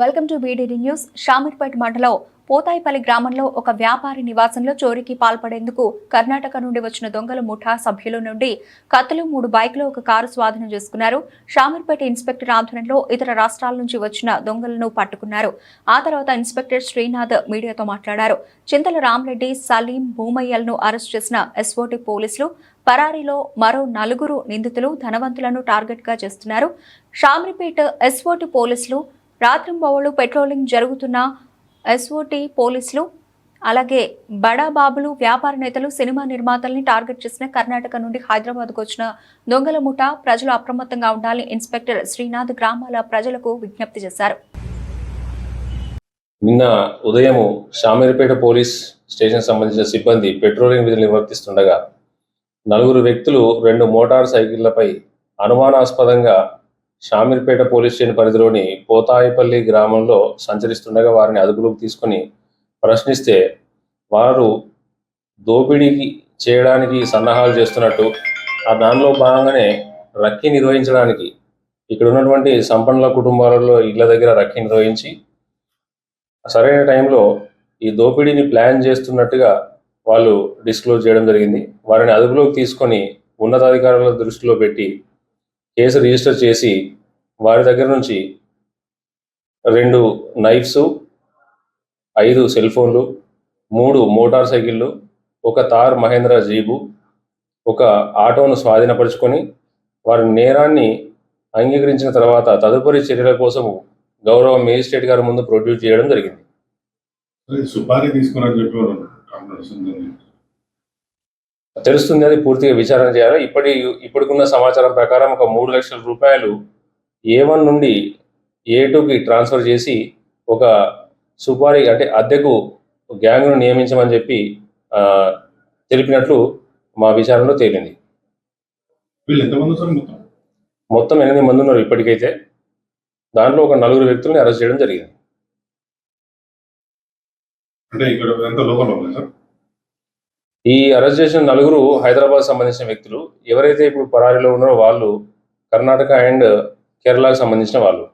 Welcome to BDD news. Shamirpet మండలం పోతాయిపల్లి గ్రామంలో ఒక వ్యాపారి నివాసంలో చోరీకి పాల్పడేందుకు కర్ణాటక నుండి వచ్చిన దొంగల ముఠా సభ్యుల నుండి కత్తులు మూడు బైక్లు ఒక కారు స్వాధీనం చేసుకున్నారు. షామీర్పేట ఇన్స్పెక్టర్ ఆధ్వర్యంలో ఇతర రాష్ట్రాల నుంచి వచ్చిన దొంగలను పట్టుకున్నారు. ఆ తర్వాత ఇన్స్పెక్టర్ శ్రీనాథ్ మీడియాతో మాట్లాడారు. చింతల రామరెడ్డి సలీం భూమయ్యలను అరెస్ట్ చేసిన ఎస్ఓటి పోలీసులు పరారీలో మరో నలుగురు నిందితులు ధనవంతులను టార్గెట్గా చేస్తున్నారు. షామీర్పేట ఎస్ఓటి పోలీసులు రాత్రింబవళ్ళు పెట్రోలింగ్ జరుగుతున్న ఎస్ఓటి పోలీసులు అలాగే బడాబాబులు వ్యాపార నేతలు సినిమా నిర్మాతల్ని టార్గెట్ చేసిన కర్ణాటక నుండి హైదరాబాద్కు వచ్చిన దొంగల ముఠా ప్రజలు అప్రమత్తంగా ఉండాలని ఇన్స్పెక్టర్ శ్రీనాథ్ గ్రామాల ప్రజలకు విజ్ఞప్తి చేశారు. నిన్న ఉదయము షామీర్పేట పోలీస్ స్టేషన్ సంబంధించిన సిబ్బంది పెట్రోలింగ్ విధులు నిర్వర్తిస్తుండగా నలుగురు వ్యక్తులు రెండు మోటార్ సైకిళ్ళపై అనుమానాస్పదంగా షామీర్పేట పోలీస్ స్టేషన్ పరిధిలోని పోతాయిపల్లి గ్రామంలో సంచరిస్తుండగా వారిని అదుపులోకి తీసుకొని ప్రశ్నిస్తే వారు దోపిడీకి చేయడానికి సన్నాహాలు చేస్తున్నట్టు ఆ దానిలో భాగంగానే రక్కీ నిర్వహించడానికి ఇక్కడ ఉన్నటువంటి సంపన్నుల కుటుంబాలలో ఇళ్ళ దగ్గర రక్కీ నిర్వహించి సరైన టైంలో ఈ దోపిడీని ప్లాన్ చేస్తున్నట్టుగా వాళ్ళు డిస్క్లోజ్ చేయడం జరిగింది. వారిని అదుపులోకి తీసుకొని ఉన్నతాధికారుల దృష్టిలో పెట్టి కేసు రిజిస్టర్ చేసి వారి దగ్గర నుంచి రెండు నైఫ్స్ ఐదు సెల్ ఫోన్లు మూడు మోటార్ సైకిళ్ళు ఒక తార్ మహేంద్ర జీబు ఒక ఆటోను స్వాధీనపరుచుకొని వారి నేరాన్ని అంగీకరించిన తర్వాత తదుపరి చర్యల కోసం గౌరవ మేజిస్ట్రేట్ గారి ముందు ప్రొడ్యూస్ చేయడం జరిగింది. సుపారీ తీసుకున్నారు చెప్పేవారు తెలుస్తుంది అది పూర్తిగా విచారణ చేయాలి. ఇప్పటి ఇప్పటికున్న సమాచారం ప్రకారం ఒక మూడు లక్షల రూపాయలు ఏ వన్ నుండి ఏ టూకి ట్రాన్స్ఫర్ చేసి ఒక సుపారీ అంటే అద్దెకు గ్యాంగ్ను నియమించమని చెప్పి తెలిపినట్లు మా విచారణలో తేలింది. మొత్తం? ఎనిమిది మంది ఉన్నారు ఇప్పటికైతే. దాంట్లో ఒక నలుగురు వ్యక్తుల్ని అరెస్ట్ చేయడం జరిగింది. అంటే ఇక్కడ ఎంత లోపల సార్? ఈ అరెస్ట్ చేసిన నలుగురు హైదరాబాద్ సంబంధించిన వ్యక్తులు ఎవరైతే ఇప్పుడు పరారీలో ఉన్నారో వాళ్ళు కర్ణాటక అండ్ కేరళకు సంబంధించిన వాళ్ళు.